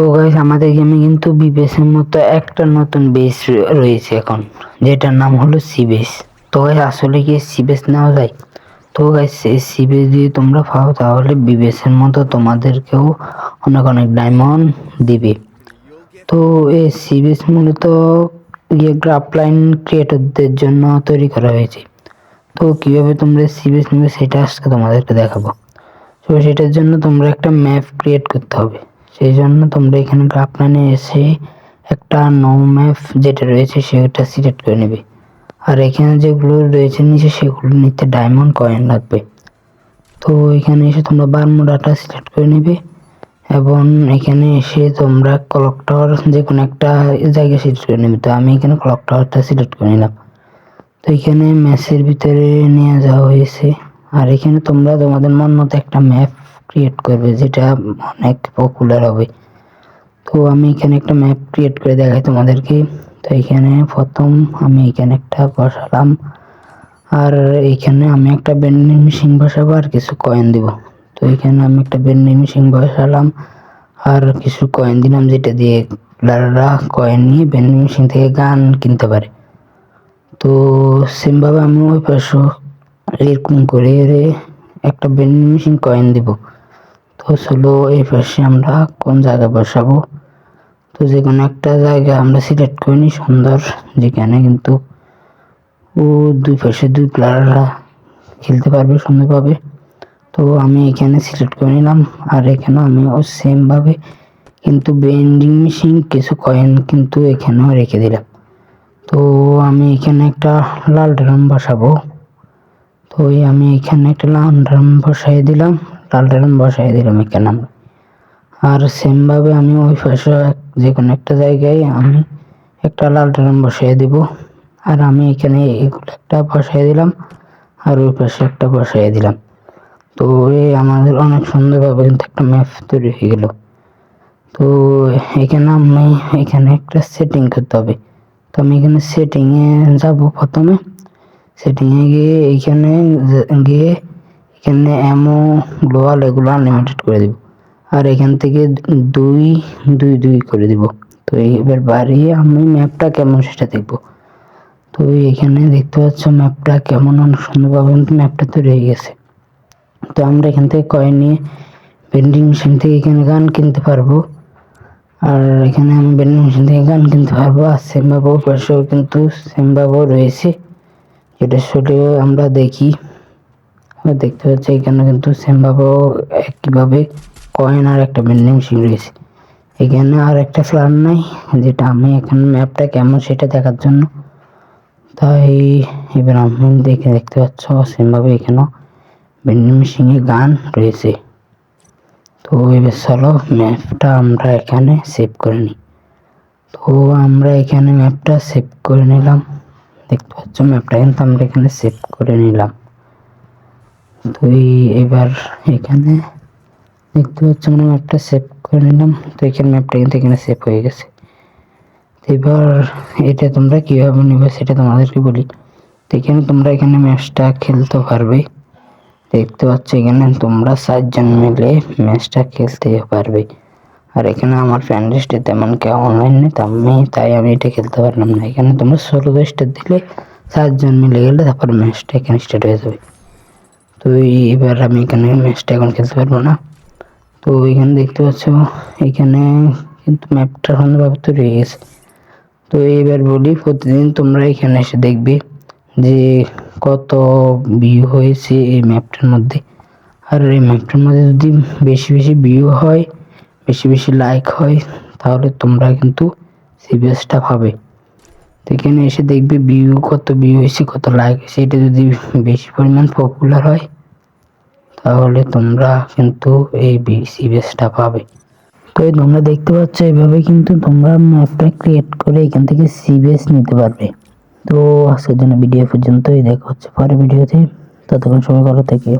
তো গাইস আমাদের গেমে কিন্তু বিবেসের মতো একটা নতুন বেস রয়েছে এখন, যেটার নাম হলো সিবেস তো গাইস আসলে কি সিবেস নেওয়া যায়? তো গাইস এই সিবেস যদি তোমরা পাও, তাহলে বিবেসের মতো তোমাদেরকেও অনেক অনেক ডায়মন্ড দিবে। তো এই সিবেস মূলত ইয়ে গ্রাফলাইন ক্রিয়েটরদের জন্য তৈরি করা হয়েছে। তো কীভাবে তোমরা সিবেস নেবে, সেটা আজকে তোমাদেরকে দেখাবো। তো সেটার জন্য তোমরা একটা ম্যাপ ক্রিয়েট করতে হবে। সেই জন্য তোমরা এখানে গ্রাফ গ্রাফলাইনে এসে একটা নো ম্যাপ যেটা রয়েছে সেটা সিলেক্ট করে নেবে। আর এখানে যেগুলো রয়েছে নিচে সেগুলো নিতে ডায়মন্ড কয়েন লাগবে। তো এখানে এসে তোমরা বারমুডাটা সিলেক্ট করে নেবে এবং এখানে এসে তোমরা ক্লক টাওয়ার যে কোনো একটা জায়গায় সিলেক্ট করে নেবে। তো আমি এখানে ক্লক টাওয়ারটা সিলেক্ট করে নিলাম। তো এখানে ম্যাচের ভিতরে নিয়ে যাওয়া হয়েছে। আর এখানে তোমরা তোমাদের মন মতো একটা ম্যাপ ক্রিয়েট করবে, যেটা অনেক পপুলার হবে। তো আমি এখানে একটা ম্যাপ ক্রিয়েট করে দেখাই তোমাদেরকে। তো এখানে প্রথম আমি এখানে একটা বসালাম। আর এইখানে আমি একটা বেন্ডিং মেশিন বসাবো আর কিছু কয়েন দিব। তো এখানে আমি একটা বেন্ডিং মেশিন বসালাম। আর কিছু কয়েন দিলাম, যেটা দিয়ে প্লেয়াররা কয়েন নিয়ে বেন্ডিং মেশিন থেকে গান কিনতে পারে। তো সেমভাবে আমি ওই পাশে এরকম করে একটা বেন্ডিং মেশিন কয়েন দিব। তো চলো এই পাশে আমরা কোন জায়গায় বসাবো? তো যে কোনো একটা জায়গা আমরা সিলেক্ট করে নিই, সুন্দর যেখানে কিন্তু ও দুই পাশে দুই প্লেয়াররা খেলতে পারবে সুন্দরভাবে। তো আমি এখানে সিলেক্ট করে নিলাম, আর এখানে আমি ও সেমভাবে কিন্তু বেন্ডিং মেশিন কিছু কয়েন কিন্তু এখানেও রেখে দিলাম। তো আমি এখানে একটা লাল ড্রাম বসাবো। তো আমি এখানে একটা লাল ড্রাম বসাই দিলাম লাল ড্রাম বসাই দিলাম এখানে আমরা। আর সেমভাবে আমি ওই পাশে যে কোনো একটা জায়গায় আমি একটা লাল ড্রাম বসাই দিব। আর আমি এখানে এগুলো একটা বসাই দিলাম আর ওই পাশে একটা বসাই দিলাম। তো এই আমাদের অনেক সুন্দরভাবে কিন্তু একটা ম্যাপ তৈরি হয়ে গেল। তো এখানে আমি এখানে একটা সেটিং করতে হবে। তো আমি এখানে সেটিংয়ে যাব প্রথমে। সেটিংয়ে গিয়ে এইখানে গিয়ে এখানে এমো গ্লোয়াল এগুলো আনলিমিটেড করে দিব। আর এখান থেকে দুই দুই দুই করে দিব। তো এবার বাড়িয়ে আমি ম্যাপটা কেমন সেটা দেখব। তো এখানে দেখতে পাচ্ছ ম্যাপটা কেমন অনেক সুন্দরভাবে ম্যাপটা তৈরি হয়ে গেছে। তো আমরা এখান থেকে কয়েন নিয়ে ভেন্ডিং মেশিন থেকে এখানে গান কিনতে পারব। আর এখানে আমি বেন্ডিং মেশিন থেকে গান কিনতে পারব। আর সেমভাবেও পাশেও কিন্তু সেমভাবেও রয়েছে। যেটা শুধু আমরা দেখি। দেখতে পাচ্ছি এখানে কিন্তু সেমভাবেও একইভাবে কয়েন আর একটা বেন্ডিং মেশিন রয়েছে। এখানে আর একটা ফ্লার নাই, যেটা আমি এখানে ম্যাপটা কেমন সেটা দেখার জন্য। তাই এবার আমি দেখে দেখতে পাচ্ছ সেমভাবে এখানেও বেন্ডিং মেশিনে গান রয়েছে। তো এবার চলো ম্যাপটা আমরা এখানে সেভ করে নিই। তো আমরা এখানে ম্যাপটা সেভ করে নিলাম। দেখতে পাচ্ছ ম্যাপটা কিন্তু আমরা এখানে সেভ করে নিলাম। তো এবার এখানে দেখতে পাচ্ছ আমরা ম্যাপটা সেভ করে নিলাম। তো এখানে ম্যাপটা কিন্তু এখানে সেভ হয়ে গেছে। এবার এটা তোমরা কীভাবে নেবে সেটা তোমাদেরকে বলি। তো এখানে তোমরা এখানে ম্যাচটা খেলতে পারবে। দেখতে পাচ্ছ এখানে তোমরা সাতজন মিলে ম্যাচটা খেলতে পারবে। আর এখানে আমার ফ্রেন্ড লিস্টে তেমন কেউ অনলাইন নেই আমি, তাই আমি এটা খেলতে পারলাম না। এখানে তোমরা ষোলো দশটা দিলে সাতজন মিলে গেলে তারপর ম্যাচটা এখানে স্টার্ট হয়ে যাবে। তো এবার আমি এখানে ম্যাচটা এখন খেলতে পারব না। তো এখানে দেখতে পাচ্ছ, এখানে কিন্তু ম্যাপটা সুন্দরভাবে তৈরি হয়ে গেছে। তো এবার বলি, প্রতিদিন তোমরা এখানে এসে দেখবে যে কত ভিউ হয়েছে এই ম্যাপটার মধ্যে। আর এই ম্যাপটার মধ্যে যদি বেশি বেশি ভিউ হয়, বেশি বেশি লাইক হয়, তাহলে তোমরা কিন্তু সিবিএসটা পাবে। এখানে এসে দেখবে ভিউ কত ভিউ হয়েছে কত লাইক হয়েছে এটা যদি বেশি পরিমাণ পপুলার হয়, তাহলে তোমরা কিন্তু এই সিবিএসটা পাবে। তো তোমরা দেখতে পাচ্ছ এভাবে কিন্তু তোমরা ম্যাপটা ক্রিয়েট করে এখান থেকে সি সিবিএস নিতে পারবে। তো আজকের জন্য ভিডিও পর্যন্তই। দেখা হচ্ছে পরে ভিডিওতে ততক্ষণ সময় ভালো থেকে।